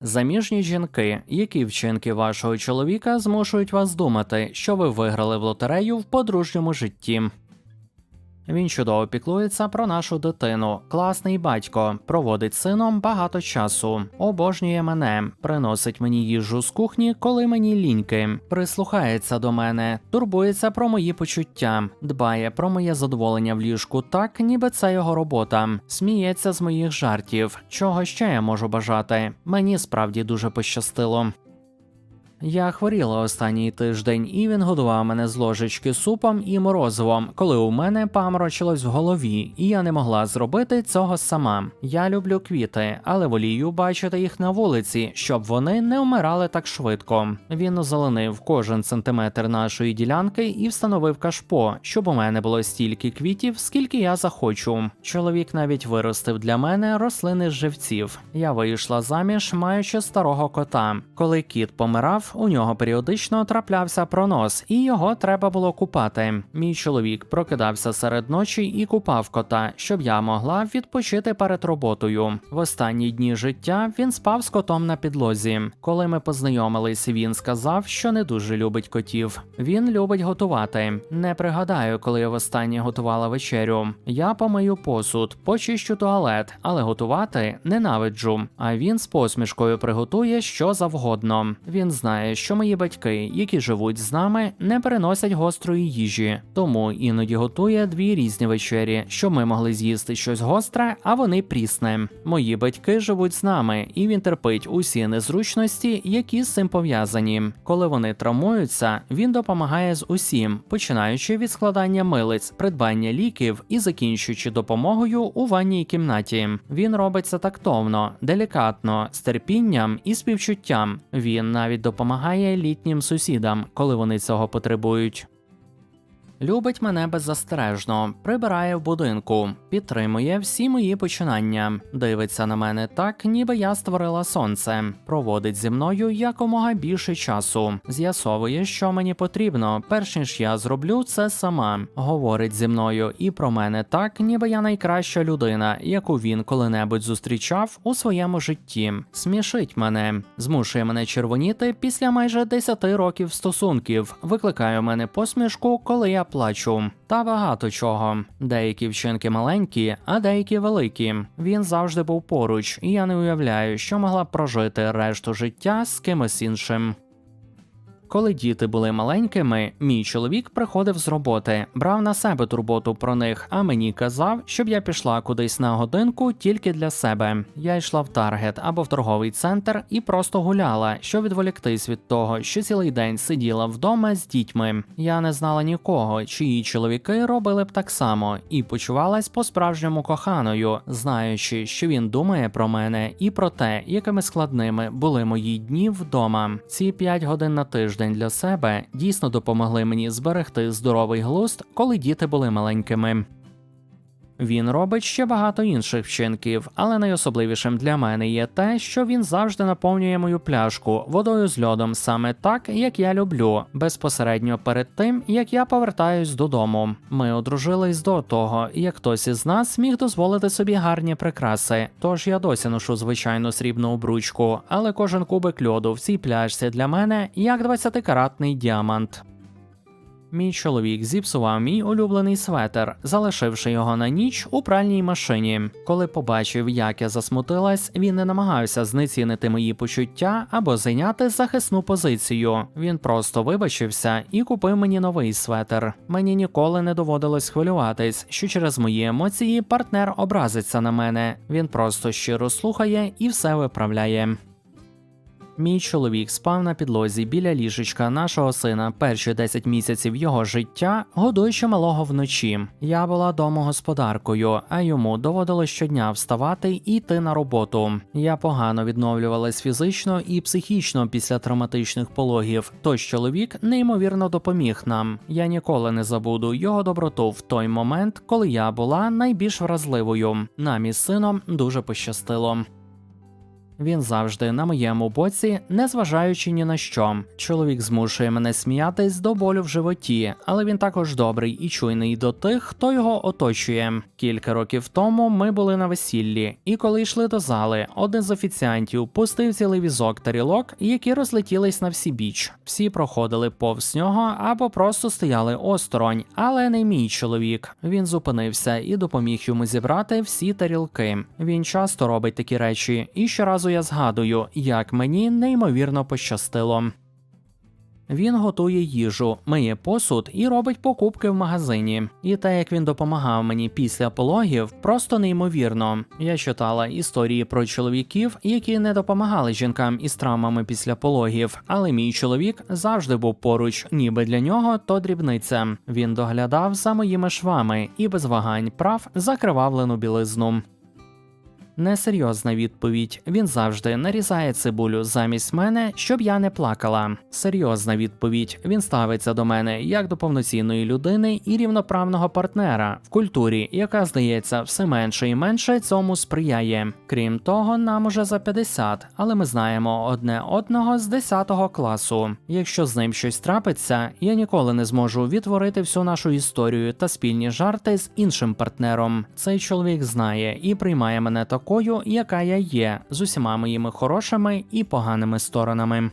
Заміжні жінки, які вчинки вашого чоловіка змушують вас думати, що ви виграли в лотерею в подружньому житті. Він чудово піклується про нашу дитину, класний батько, проводить сином багато часу, обожнює мене, приносить мені їжу з кухні, коли мені ліньки, прислухається до мене, турбується про мої почуття, дбає про моє задоволення в ліжку так, ніби це його робота, сміється з моїх жартів. Чого ще я можу бажати? Мені справді дуже пощастило. Я хворіла останній тиждень, і він годував мене з ложечки супом і морозивом, коли у мене паморочилось в голові, і я не могла зробити цього сама. Я люблю квіти, але волію бачити їх на вулиці, щоб вони не вмирали так швидко. Він озеленив кожен сантиметр нашої ділянки і встановив кашпо, щоб у мене було стільки квітів, скільки я захочу. Чоловік навіть виростив для мене рослини живців. Я вийшла заміж, маючи старого кота. Коли кіт помирав, у нього періодично траплявся пронос, і його треба було купати. Мій чоловік прокидався серед ночі і купав кота, щоб я могла відпочити перед роботою. В останні дні життя він спав з котом на підлозі. Коли ми познайомились, він сказав, що не дуже любить котів. Він любить готувати. Не пригадаю, коли я востаннє готувала вечерю. Я помию посуд, почищу туалет, але готувати ненавиджу. А він з посмішкою приготує що завгодно. Він знає, що мої батьки, які живуть з нами, не переносять гострої їжі, тому іноді готує дві різні вечері, щоб ми могли з'їсти щось гостре, а вони прісне. Мої батьки живуть з нами, і він терпить усі незручності, які з цим пов'язані. Коли вони травмуються, він допомагає з усім, починаючи від складання милиць, придбання ліків і закінчуючи допомогою у ванній кімнаті. Він робить це тактовно, делікатно, з терпінням і співчуттям. Він навіть допомагає літнім сусідам, коли вони цього потребують. Любить мене беззастережно, прибирає в будинку, підтримує всі мої починання, дивиться на мене так, ніби я створила сонце, проводить зі мною якомога більше часу, з'ясовує, що мені потрібно, перш ніж я зроблю це сама. Говорить зі мною і про мене так, ніби я найкраща людина, яку він коли-небудь зустрічав у своєму житті. Смішить мене, змушує мене червоніти після майже 10 років стосунків, викликає у мене посмішку, коли я плачу. Та багато чого. Деякі вчинки маленькі, а деякі великі. Він завжди був поруч, і я не уявляю, що могла б прожити решту життя з кимось іншим. Коли діти були маленькими, мій чоловік приходив з роботи, брав на себе турботу про них, а мені казав, щоб я пішла кудись на годинку тільки для себе. Я йшла в таргет або в торговий центр і просто гуляла, щоб відволіктись від того, що цілий день сиділа вдома з дітьми. Я не знала нікого, чиї чоловіки робили б так само, і почувалась по-справжньому коханою, знаючи, що він думає про мене і про те, якими складними були мої дні вдома. Ці п'ять годин на тиждень для себе дійсно допомогли мені зберегти здоровий глузд, коли діти були маленькими. Він робить ще багато інших вчинків, але найособливішим для мене є те, що він завжди наповнює мою пляшку водою з льодом саме так, як я люблю, безпосередньо перед тим, як я повертаюсь додому. Ми одружились до того, як хтось із нас міг дозволити собі гарні прикраси. Тож я досі ношу звичайну срібну обручку, але кожен кубик льоду в цій пляшці для мене як 20-каратний діамант. Мій чоловік зіпсував мій улюблений светер, залишивши його на ніч у пральній машині. Коли побачив, як я засмутилась, він не намагався знецінити мої почуття або зайняти захисну позицію. Він просто вибачився і купив мені новий светер. Мені ніколи не доводилось хвилюватись, що через мої емоції партнер образиться на мене. Він просто щиро слухає і все виправляє. Мій чоловік спав на підлозі біля ліжечка нашого сина перші 10 місяців його життя, годуючи малого вночі. Я була домогосподаркою, а йому доводилось щодня вставати і йти на роботу. Я погано відновлювалась фізично і психічно після травматичних пологів. Тож чоловік неймовірно допоміг нам. Я ніколи не забуду його доброту в той момент, коли я була найбільш вразливою. Нам із сином дуже пощастило. Він завжди на моєму боці, незважаючи ні на що. Чоловік змушує мене сміятись до болю в животі, але він також добрий і чуйний до тих, хто його оточує. Кілька років тому ми були на весіллі, і коли йшли до зали, один з офіціантів пустив цілий візок тарілок, які розлетілись на всі біч. Всі проходили повз нього або просто стояли осторонь, але не мій чоловік. Він зупинився і допоміг йому зібрати всі тарілки. Він часто робить такі речі, і щоразу я згадую, як мені неймовірно пощастило. Він готує їжу, миє посуд і робить покупки в магазині. І те, як він допомагав мені після пологів, просто неймовірно. Я читала історії про чоловіків, які не допомагали жінкам із травмами після пологів, але мій чоловік завжди був поруч, ніби для нього то дрібниця. Він доглядав за моїми швами і без вагань прав закривавлену білизну. Несерйозна відповідь. Він завжди нарізає цибулю замість мене, щоб я не плакала. Серйозна відповідь. Він ставиться до мене як до повноцінної людини і рівноправного партнера в культурі, яка здається все менше і менше цьому сприяє. Крім того, нам уже за 50, але ми знаємо одне одного з 10 класу. Якщо з ним щось трапиться, я ніколи не зможу відтворити всю нашу історію та спільні жарти з іншим партнером. Цей чоловік знає і приймає мене такою, яка я є, з усіма моїми хорошими і поганими сторонами.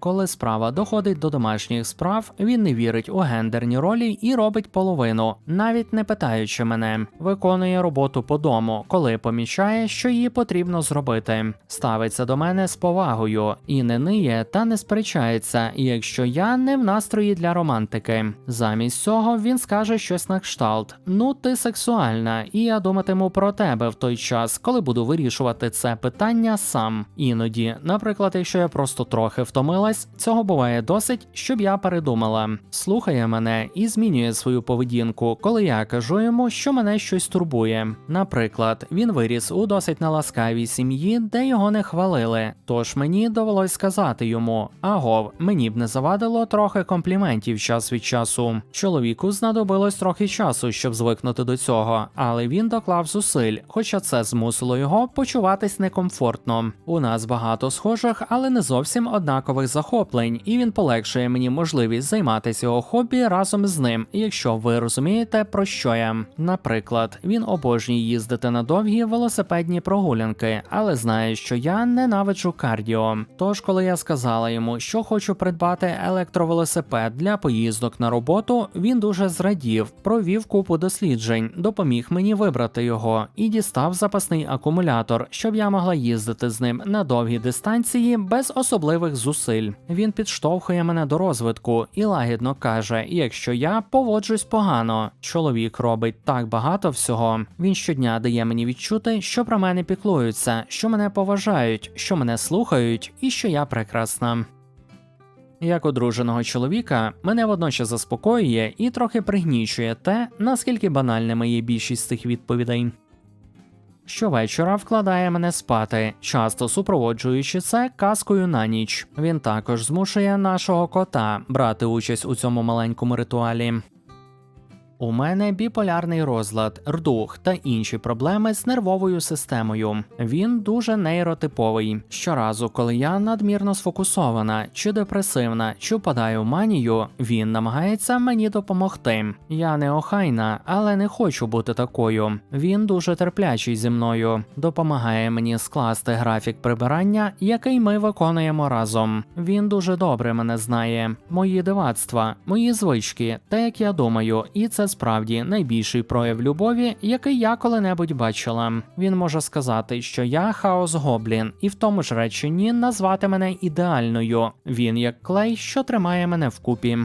Коли справа доходить до домашніх справ, він не вірить у гендерні ролі і робить половину, навіть не питаючи мене, виконує роботу по дому, коли помічає, що її потрібно зробити. Ставиться до мене з повагою і не ниє та не сперечається, якщо я не в настрої для романтики. Замість цього він скаже щось на кшталт: Ну, ти сексуальна, і я думатиму про тебе в той час, коли буду вирішувати це питання сам. Іноді, наприклад, якщо я просто трохи втомила цього буває досить, щоб я передумала. Слухає мене і змінює свою поведінку, коли я кажу йому, що мене щось турбує. Наприклад, він виріс у досить неласкавій сім'ї, де його не хвалили. Тож мені довелось сказати йому: агов, мені б не завадило трохи компліментів час від часу. Чоловіку знадобилось трохи часу, щоб звикнути до цього, але він доклав зусиль, хоча це змусило його почуватись некомфортно. У нас багато схожих, але не зовсім однакових захоплень, і він полегшує мені можливість займатися його хобі разом з ним, якщо ви розумієте про що я. Наприклад, він обожнює їздити на довгі велосипедні прогулянки, але знає, що я ненавиджу кардіо. Тож, коли я сказала йому, що хочу придбати електровелосипед для поїздок на роботу, він дуже зрадів, провів купу досліджень, допоміг мені вибрати його і дістав запасний акумулятор, щоб я могла їздити з ним на довгі дистанції без особливих зусиль. Він підштовхує мене до розвитку і лагідно каже: якщо я поводжусь погано, чоловік робить так багато всього. Він щодня дає мені відчути, що про мене піклуються, що мене поважають, що мене слухають і що я прекрасна. Як одруженого чоловіка, мене водночас заспокоює і трохи пригнічує те, наскільки банальними є більшість цих відповідей. Щовечора вкладає мене спати, часто супроводжуючи це казкою на ніч. Він також змушує нашого кота брати участь у цьому маленькому ритуалі. У мене біполярний розлад, рдух та інші проблеми з нервовою системою. Він дуже нейротиповий. Щоразу, коли я надмірно сфокусована, чи депресивна, чи впадаю в манію, він намагається мені допомогти. Я не охайна, але не хочу бути такою. Він дуже терплячий зі мною, допомагає мені скласти графік прибирання, який ми виконуємо разом. Він дуже добре мене знає, мої дивацтва, мої звички, те, як я думаю, і це справді найбільший прояв любові, який я коли-небудь бачила. Він може сказати, що я хаос гоблін, і в тому ж реченні назвати мене ідеальною. Він як клей, що тримає мене вкупі.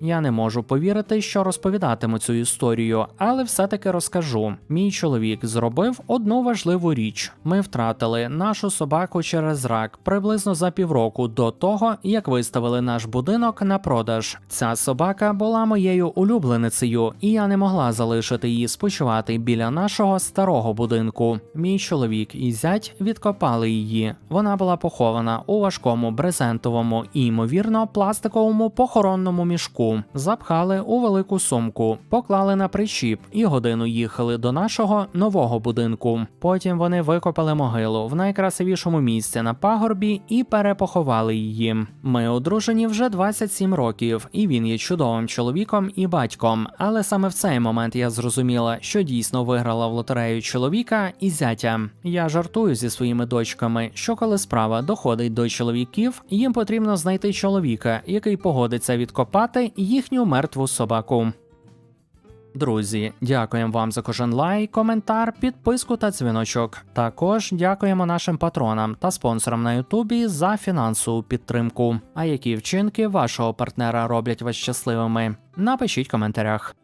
Я не можу повірити, що розповідатиму цю історію, але все-таки розкажу. Мій чоловік зробив одну важливу річ: ми втратили нашу собаку через рак приблизно за півроку до того, як виставили наш будинок на продаж. Ця собака була моєю улюбленицею, і я не могла залишити її спочивати біля нашого старого будинку. Мій чоловік і зять відкопали її. Вона була похована у важкому брезентовому і ймовірно пластиковому похоронному мішку. Запхали у велику сумку, поклали на причіп і годину їхали до нашого нового будинку. Потім вони викопали могилу в найкрасивішому місці на пагорбі і перепоховали її. Ми одружені вже 27 років, і він є чудовим чоловіком і батьком. Але саме в цей момент я зрозуміла, що дійсно виграла в лотерею чоловіка і зятя. Я жартую зі своїми дочками, що коли справа доходить до чоловіків, їм потрібно знайти чоловіка, який погодиться відкопати їхню мертву собаку. Друзі, дякуємо вам за кожен лайк, коментар, підписку та дзвіночок. Також дякуємо нашим патронам та спонсорам на Ютубі за фінансову підтримку. А які вчинки вашого партнера роблять вас щасливими? Напишіть в коментарях.